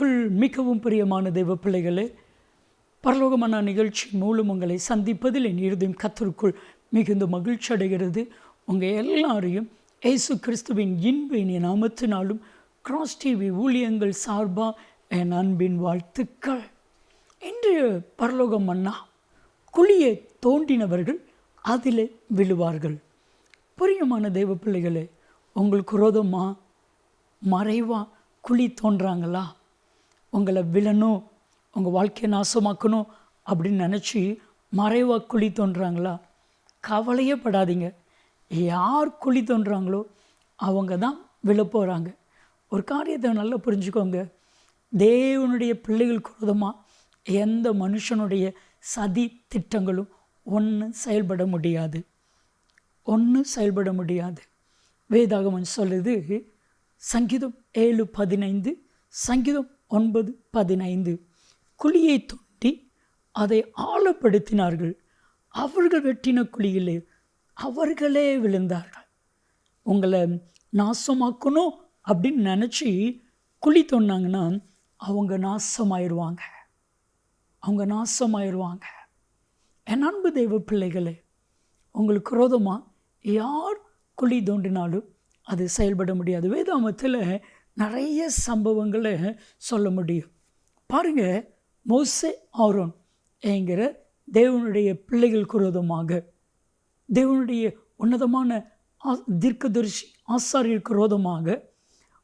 கிறிஸ்துவுக்குள் மிகவும் பிரியமான தெய்வ பிள்ளைகளே பரலோகமான நிகழ்ச்சி மூலம் உங்களை சந்திப்பதில் என் இருதயம் கத்தருக்குள் மிகுந்த மகிழ்ச்சி அடைகிறது. உங்கள் எல்லாரையும் ஏசு கிறிஸ்துவின் இன்ப இனிய நாமத்தினாலும் கிராஸ் டிவி ஊழியங்கள் சார்பாக என் அன்பின் வாழ்த்துக்கள். இன்று பரலோகம் மன்னா குழியை தோண்டினவர்கள் அதில் விழுவார்கள். பிரியமான தெய்வ பிள்ளைகளே உங்களுக்கு ரோதமாக மறைவா குழி தோன்றாங்களா? உங்களை விழணும் உங்கள் வாழ்க்கையை நாசமாக்கணும் அப்படின்னு நினச்சி மறைவா குழி தோன்றாங்களா? கவலையே படாதீங்க. யார் குழி தோன்றாங்களோ அவங்க தான் விழ போகிறாங்க ஒரு காரியத்தை நல்லா புரிஞ்சுக்கோங்க. தேவனுடைய பிள்ளைகள் குரோதமாக எந்த மனுஷனுடைய சதி திட்டங்களும் ஒன்று செயல்பட முடியாது. ஒன்று செயல்பட முடியாது. வேதாகமன் சொல்லுது சங்கீதம் ஏழு பதினைந்து சங்கீதம் ஒன்பது பதினைந்து. குழியை தோண்டி அதை ஆழப்படுத்தினார்கள். அவர்கள் வெட்டின குழியிலே அவர்களே விழுந்தார்கள். உங்களை நாசமாக்கணும் அப்படின்னு நினச்சி குழி தோண்டினாங்கன்னா அவங்க நாசமாயிருவாங்க. அவங்க நாசமாயிருவாங்க. என் அன்பு தெய்வ பிள்ளைகளே உங்களுக்கு விரோதமாக யார் குழி தோண்டினாலும் அது செயல்பட முடியாது. வேதாமத்தில் நிறைய சம்பவங்களை சொல்ல முடியும். பாருங்க மோசே ஆரோன் என்கிற தேவனுடைய பிள்ளைகள் குரோதமாக தேவனுடைய உன்னதமான ஆ தீர்க்கதரிசி ஆசாரியர் குரோதமாக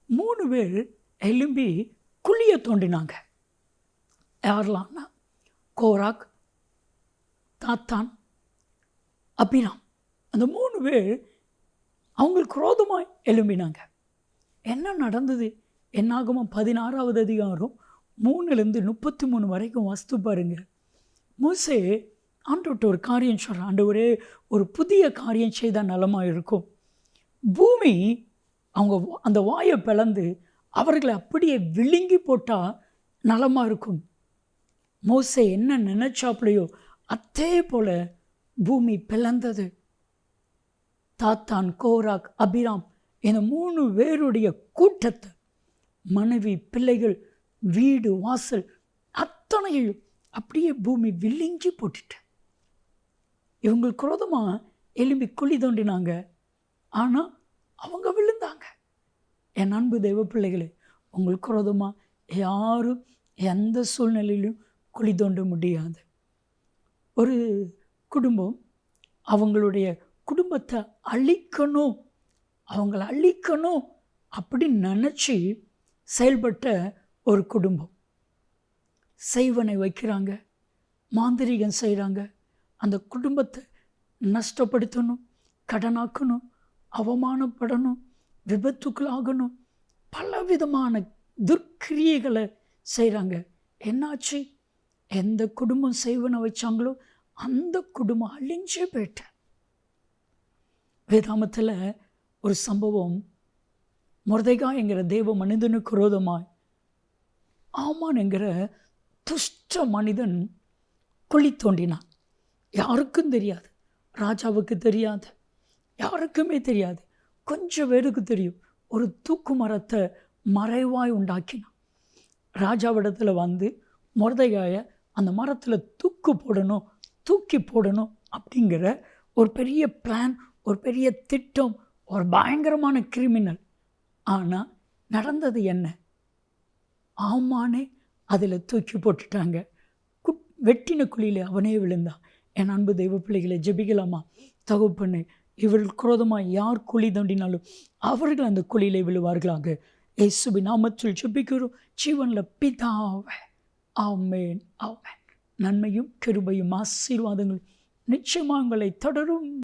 மூணு பேர் எலும்பி குழியை தோண்டினாங்க. யாரெல்லாம்னா கோராக் தாத்தான் அபிராம். அந்த மூணு பேர் அவங்களுக்கு குரோதமாக எழும்பினாங்க. என்ன நடந்தது? என்னாகுமா? பதினாறாவது அதிகாரம் மூணுலேருந்து முப்பத்தி மூணு வரைக்கும் வஸ்து பாருங்கள் மூசே ஆண்டோட்ட ஒரு காரியம் சொல்கிறேன் ஆண்டவரே ஒரு புதிய காரியம் செய்தால் நலமாக இருக்கும். பூமி அவங்க அந்த வாயை பிளந்து அவர்களை அப்படியே விழுங்கி போட்டால் நலமாக இருக்கும். மோசே என்ன நினைச்சாப்புலையோ அதே போல் பூமி பிளந்தது. தாத்தான் கோராக் அபிராம் இந்த மூணு பேருடைய கூட்டத்தை மனைவி பிள்ளைகள் வீடு வாசல் அத்தனையும் அப்படியே பூமி விழுங்கி போட்டுட்டேன் இவங்களுக்கு குரோதமாக எலும்பி குழி தோண்டினாங்க. ஆனால் அவங்க விழுந்தாங்க. என் அன்பு தெய்வ பிள்ளைகளே உங்களுக்கு குரோதமாக யாரும் எந்த சூழ்நிலையிலும் குழி தோண்ட முடியாது. ஒரு குடும்பம் அவங்களுடைய குடும்பத்தை அழிக்கணும் அவங்கள அழிக்கணும் அப்படின்னு நினச்சி செயல்பட்ட ஒரு குடும்பம். செய்வனை வைக்கிறாங்க மாந்திரிகம் செய்கிறாங்க அந்த குடும்பத்தை நஷ்டப்படுத்தணும் கடனாக்கணும் அவமானப்படணும் விபத்துக்குள்ளாகணும் பலவிதமான துர்க்கிரியைகளை செய்கிறாங்க என்னாச்சு? எந்த குடும்பம் செய்வனை வச்சாங்களோ அந்த குடும்பம் அழிஞ்சே போயிட்டேன். வேதாமத்தில் ஒரு சம்பவம். முரதைகா என்கிற தேவ மனிதனுக்கு விரோதமாய் ஆமான் என்கிற துஷ்ட மனிதன் குழி தோண்டினான் யாருக்கும் தெரியாது. ராஜாவுக்கு தெரியாது. யாருக்குமே தெரியாது. கொஞ்சம் பேருக்கு தெரியும். ஒரு தூக்கு மரத்தை மறைவாய் உண்டாக்கினான். ராஜாவிடத்தில் வந்து முரதைகாய அந்த மரத்தில் தூக்கு போடணும் தூக்கி போடணும் அப்படிங்கிற ஒரு பெரிய பிளான் ஒரு பெரிய திட்டம் ஒரு பயங்கரமான கிரிமினல். ஆனால் நடந்தது என்ன? ஆமானே அதில் தூக்கி போட்டுட்டாங்க. குட் வெட்டின குழியில் அவனே விழுந்தான் என் அன்பு தெய்வ பிள்ளைகளை ஜெபிக்கலாமா? தகுப்பண்ணு இவர்கள் குரோதமாக யார் குழி தோண்டினாலும் அவர்கள் அந்த குழியிலே விழுவார்களாக. இயேசுபி நாமத்தில் ஜெபிக்கிறோம். ஜீவனில் பிதாவே. ஆமேன் ஆமேன். நன்மையும் கிருபையும் ஆசீர்வாதங்களும் நிச்சயமாக உங்களை தொடரும்.